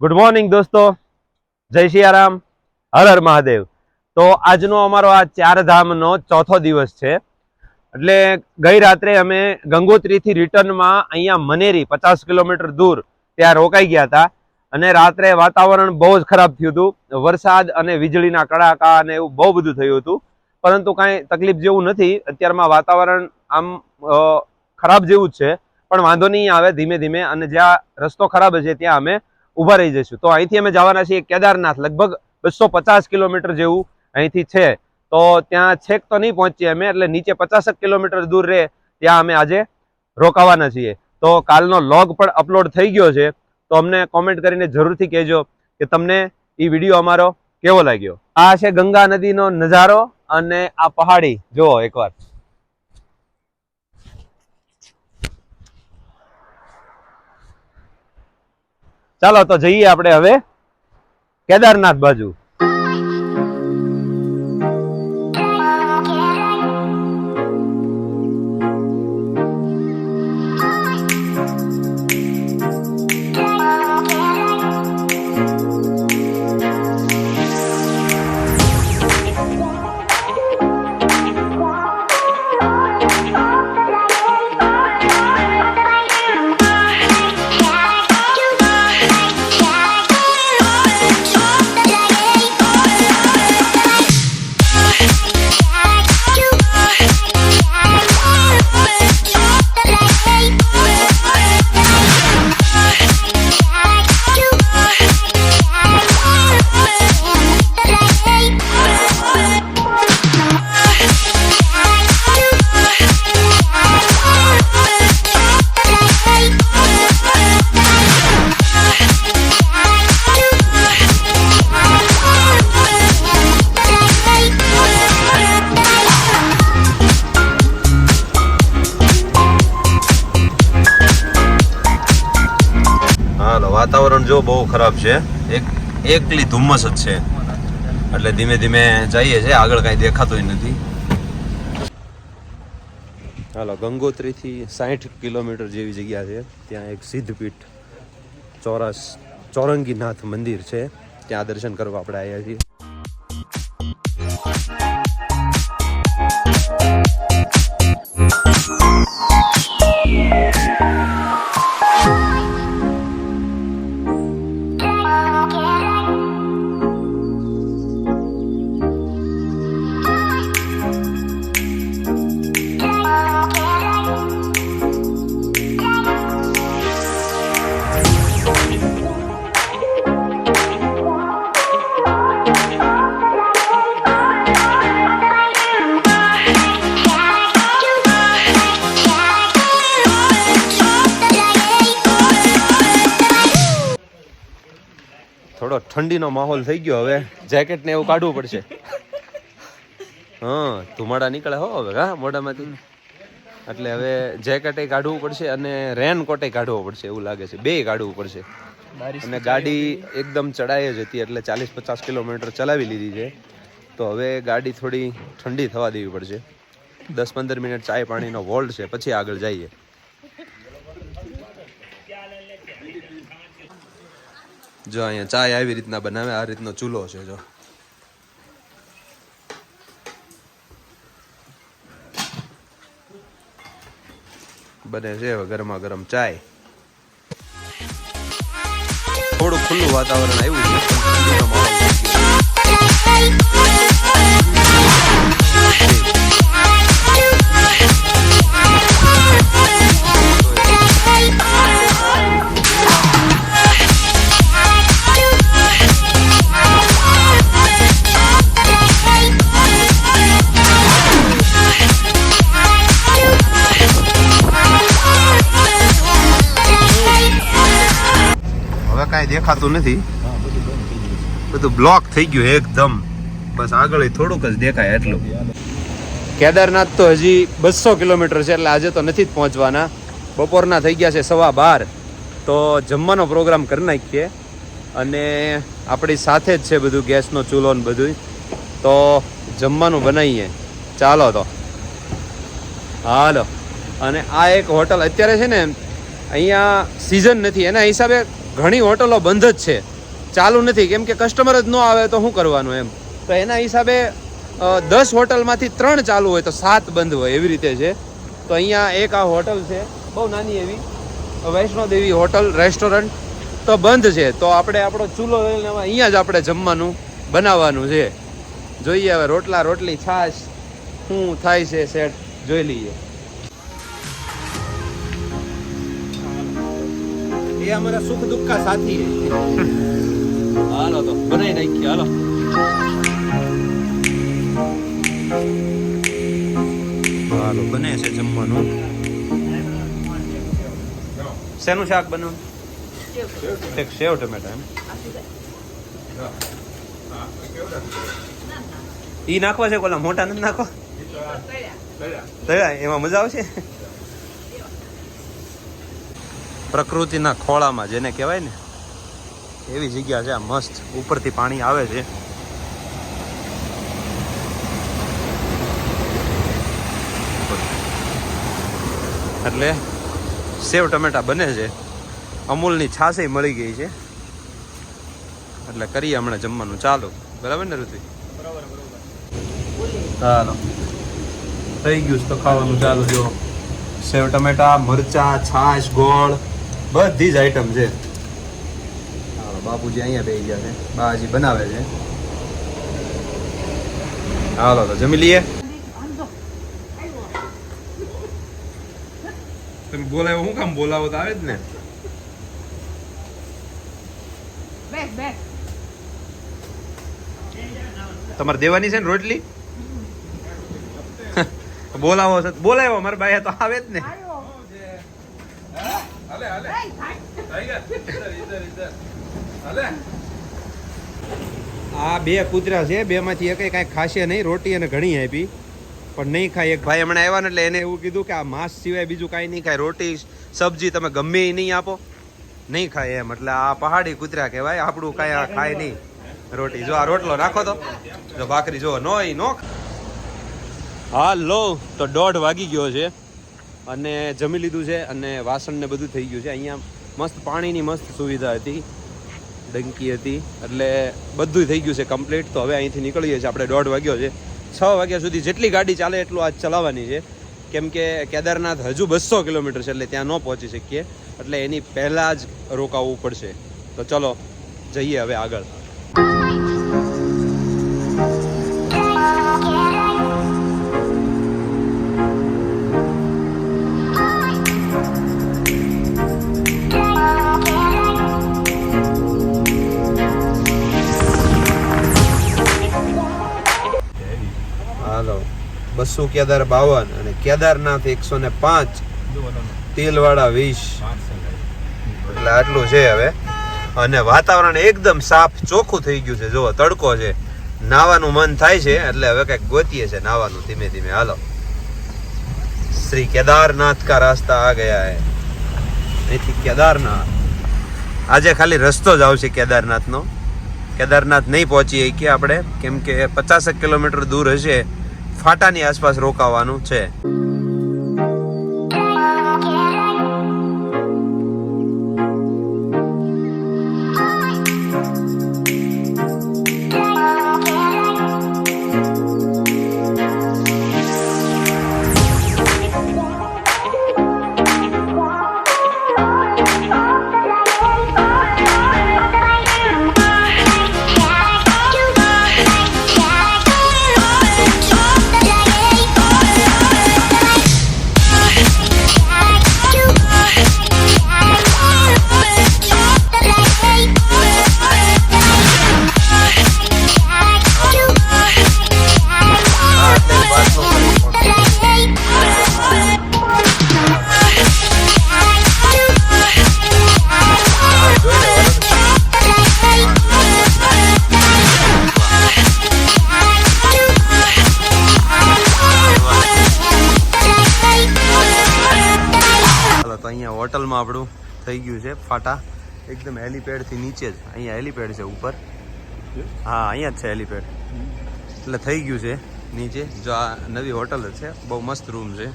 Good morning દોસ્તો. જય સિયારામ હર હર મહાદેવ. તો આજનો અમારો આ ચાર ધામનો ચોથો દિવસ છે. એટલે ગઈ રાત્રે અમે ગંગોત્રીથી રિટર્નમાં અહીંયા મનેરી, પચાસ કિલોમીટર દૂર ત્યાં રોકાઈ ગયા હતા. અને રાત્રે વાતાવરણ બહુ જ ખરાબ થયું હતું. વરસાદ અને વીજળીના કડાકા અને એવું બહુ બધું થયું હતું. પરંતુ કાંઈ તકલીફ જેવું નથી. અત્યારમાં વાતાવરણ આમ ખરાબ જેવું જ છે. પણ વાંધો નહીં આવે ધીમે ધીમે. અને જ્યાં રસ્તો ખરાબ હશે ત્યાં અમે ઊભા રહી જઈશું. તો અહીંથી અમે જવાના છીએ કેદારનાથ, લગભગ બસો પચાસ કિલોમીટર જેવું અહીંથી છે. તો ત્યાં છેક તો નહીં પહોંચીએ અમે, એટલે નીચે પચાસક કિલોમીટર દૂર રહે, ત્યાં અમે આજે રોકાવાના છીએ. તો કાલનો લોગ પણ અપલોડ થઈ ગયો છે. તો અમને કોમેન્ટ કરીને જરૂરથી કહેજો કે તમને એ વીડિયો અમારો કેવો લાગ્યો? આ છે ગંગા નદીનો નજારો અને આ પહાડી. જુઓ એકવાર. ચાલો તો જઈએ આપણે હવે કેદારનાથ બાજુ. બહુ ખરાબ છે. એક, એકલી ધુમ્મસ જ છે. એટલે ધીમે ધીમે જઈએ છે. આગળ કાંઈ દેખાતું નથી. હાલો, ગંગોત્રીથી સાઠ કિલોમીટર જેવી જગ્યા છે. ત્યાં એક સિદ્ધપીઠ ચોરસ, ચોરંગીનાથ મંદિર છે. ત્યાં દર્શન કરવા આપણે આવ્યા છીએ. ઠંડીનો માહોલ થઈ ગયો હવે. જેકેટ ને એવું કાઢવું પડશે. હા ધુમાડા નીકળે હો હવે હા મોઢામાંથી. એટલે હવે જેકેટે કાઢવું પડશે અને રેનકોટે કાઢવો પડશે એવું લાગે છે. બે કાઢવું પડશે. અને ગાડી એકદમ ચડાઈ જ હતી એટલે ચાલીસ પચાસ કિલોમીટર ચલાવી લીધી છે. તો હવે ગાડી થોડી ઠંડી થવા દેવી પડશે. દસ પંદર મિનિટ ચાય પાણીનો વોલ્ટ છે પછી આગળ જઈએ. જો અહીંયા ચાય આવી રીતના બનાવે, આ રીતનો ચૂલો છે, જો. બને છે હવે ગરમા ગરમ ચાય. થોડું ખુલ્લું વાતાવરણ આવ્યું છે. દેખાતું નથી. બધું બ્લોક થઈ ગયું એકદમ. બસ આગળ થોડુંક જ દેખાય એટલું. કેદારનાથ તો હજી બસો કિલોમીટર છે એટલે આજે તો નથી જ પહોંચવાના. બપોરના થઈ ગયા છે સવા બાર. તો જમવાનો પ્રોગ્રામ કરી નાખીએ. અને આપણી સાથે જ છે બધું ગેસનો ચૂલો ને બધું તો જમવાનું બનાવીએ. ચાલો તો. હાલો. અને આ એક હોટલ અત્યારે છે ને અહીંયા સિઝન નથી. એના હિસાબે ઘણી હોટલો બંધ જ છે. ચાલુ નથી. કેમ કે કસ્ટમર જ ન આવે તો શું કરવાનું એમ? તો એના હિસાબે દસ હોટલમાંથી ત્રણ ચાલુ હોય તો સાત બંધ હોય એવી રીતે છે. તો અહીંયા એક આ હોટલ છે, બહુ નાની એવી. Vaishno Devi hotel, restaurant. તો બંધ છે. તો આપણે આપણો ચૂલો લઈને અહીંયા જ આપણે જમવાનું, બનાવવાનું છે. જોઈએ હવે રોટલા રોટલી છાશ, શું થાય છે સેટ જોઈ લઈએ. એ અમારા સુખ દુઃખ કા સાથી હાલો તો, બનાવી નાખીએ, હાલો. હાલો, બને છે જમવાનું. શેનું શાક બનવાનું એક સેવ ટમેટા એમ. ઈ નાખવા છે કોલા, મોટા નથી નાખવા? એમાં મજા આવશે? પ્રકૃતિના ખોળામાં જેને કહેવાય ને, એવી જગ્યા છે આ મસ્ત. ઉપરથી પાણી આવે છે. એટલે સેવ ટમેટા બને છે. અમૂલની છાશે મળી ગઈ છે. એટલે કરીએ હમણાં જમવાનું. ચાલુ. બરાબર ને ઋતુ ચાલો. થઈ ગયું તો ખાવાનું. ચાલુ જો. સેવ ટમેટા, મરચા, છાશ, ગોળ. બધી જ આઈટમ છે. હાલો બાપુજી અહીંયા બેસી ગયા છે. બાજી બનાવે છે. હાલો તો જમી લઈએ. તમે બોલાવો હું કામ બોલાવો તો આવે જ ને? બેસ બેસ. તમારે દેવાની છે ને રોટલી? બોલાવો છે બોલાવો મારા ભાઈ તો આવે જ ને. આવ્યો આ બે કૂતરા છે બે માંથી એક કાંઈ ખાશે નહીં. રોટી અને ઘણી આપી. પણ નહીં ખાય એક ભાઈ હમણાં આવ્યા ને એટલે એને એવું કીધું કે આ માંસ સિવાય બીજું કાંઈ નહીં ખાય. રોટી સબ્જી તમે ગમે એ નહીં આપો. નહીં ખાય એમ. એટલે આ પહાડી કૂતરા કહેવાય. આપણું કાંઈ આ ખાય નહીં. રોટી. જો આ રોટલો નાખો તો. જો ભાખરી જો નો એ નો હાલો તો દોઢ વાગી ગયો છે. અને જમી લીધું છે અને વાસણ ને બધું થઈ ગયું છે. અહીંયા મસ્ત પાણીની મસ્ત સુવિધા હતી. ડંકી હતી. એટલે બધું થઈ ગયું છે કમ્પ્લીટ. તો હવે અહીંથી નીકળીએ છીએ આપણે દોઢ વાગ્યો છે. છ વાગ્યા સુધી જેટલી ગાડી ચાલે એટલું આજ ચલાવવાની છે. કેમ કે કેદારનાથ હજુ બસો કિલોમીટર છે એટલે ત્યાં ન પહોંચી શકીએ. એટલે એની પહેલાં જ રોકાવવું પડશે. તો ચલો જઈએ હવે આગળ. બસો કેદાર બાવન અને કેદારનાથ એકસો ને પાંચ તેલવાળા વીસ. એટલે આટલું છે હવે. અને વાતાવરણ એકદમ સાફ ચોખ્ખું થઈ ગયું છે. જુઓ, તડકો છે. નાવાનું મન થાય છે, એટલે હવે કંઈક ગોતીએ છે નાવાનું ધીમે ધીમે. હાલો. શ્રી કેદારનાથ કા રાસ્તા આ ગયા હે. અહીંથી કેદારનાથ. આજે ખાલી રસ્તો જ આવશે કેદારનાથનો. કેદારનાથ નહીં પહોંચી શકીએ આપણે? કેમ કે પચાસેક કિલોમીટર દૂર હશે. ફાટાની આસપાસ રોકાવાનું છે. તો આપણું થઈ ગયું છે ફાટા. એકદમ હેલીપેડથી નીચે જ. અહીંયા હેલીપેડ છે ઉપર. હા, અહીંયા જ છે હેલીપેડ. એટલે થઈ ગયું છે નીચે. જો આ નવી હોટલ છે, બહુ મસ્ત રૂમ છે.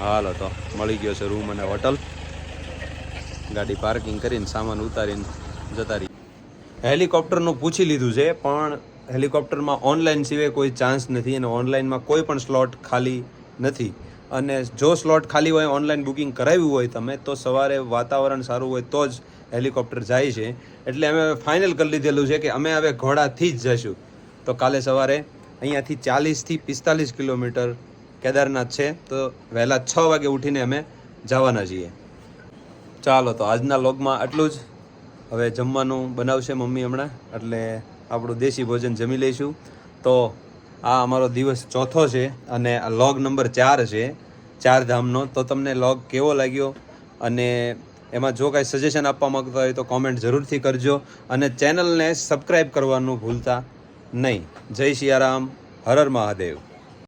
હાલો તો, મળી ગયો છે રૂમ અને હોટલ. ગાડી પાર્કિંગ કરીને સામાન ઉતારીને જતા રહી. હેલિકોપ્ટરનું પૂછી લીધું છે, પણ હેલિકોપ્ટરમાં ઓનલાઈન સિવાય કોઈ ચાન્સ નથી અને ઓનલાઈનમાં કોઈ પણ સ્લોટ ખાલી નથી. અને જો સ્લોટ ખાલી હોય ઓનલાઈન બુકિંગ કરાવ્યું હોય તમે, તો સવારે વાતાવરણ સારું હોય તો જ હેલિકોપ્ટર જાય છે. એટલે અમે ફાઇનલ કરી લીધેલું છે કે અમે હવે ઘોડાથી જ જઈશું. તો કાલે સવારે અહીંયાથી ચાલીસથી પિસ્તાલીસ કિલોમીટર કેદારનાથ છે. તો વહેલા છ વાગે ઉઠીને અમે જવાના છીએ. ચાલો, તો આજના લોગમાં આટલું જ. હવે જમવાનું બનાવશે મમ્મી હમણાં, એટલે આપણું દેશી ભોજન જમી લઈશું. તો આ અમારો દિવસ ચોથો છે અને લોગ નંબર ચાર છે. ચાર ધામનો. તો તમને લોગ કેવો લાગ્યો? અને એમાં જો કાંઈ સજેશન આપવા માગતા હોય તો કોમેન્ટ જરૂરથી કરજો. અને ચેનલને સબસ્ક્રાઈબ કરવાનું ભૂલતા નહીં. જય સિયારામ હર હર મહાદેવ.